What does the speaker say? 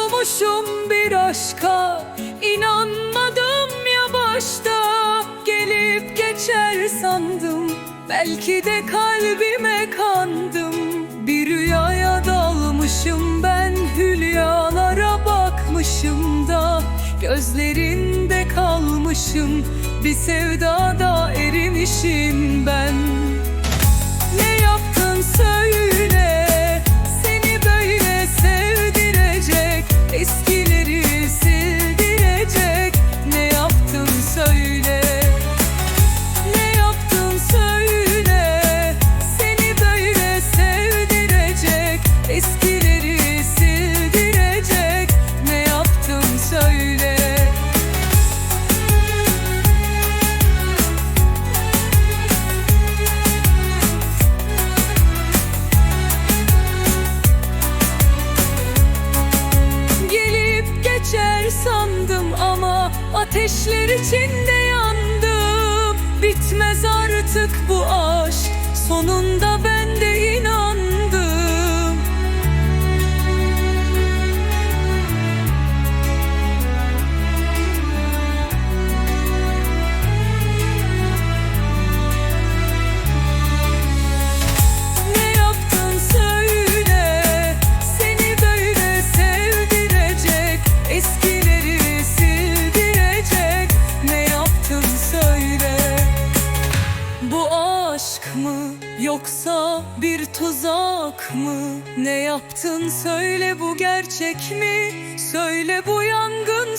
tutulmuşum bir aşka. İnanmadım ya başta. Gelip geçer sandım. Belki de kalbime kandım. Bir rüyaya dalmışım ben. Hülyalara bakmışım da. Gözlerinde kalmışım. Bir sevdada erimişim ben. Sandım ama Ateşler içinde yandım. Bitmez artık bu aşk Sonunda ben Bu aşk mı yoksa bir tuzak mı? Ne yaptın söyle bu gerçek mi? Söyle bu yangın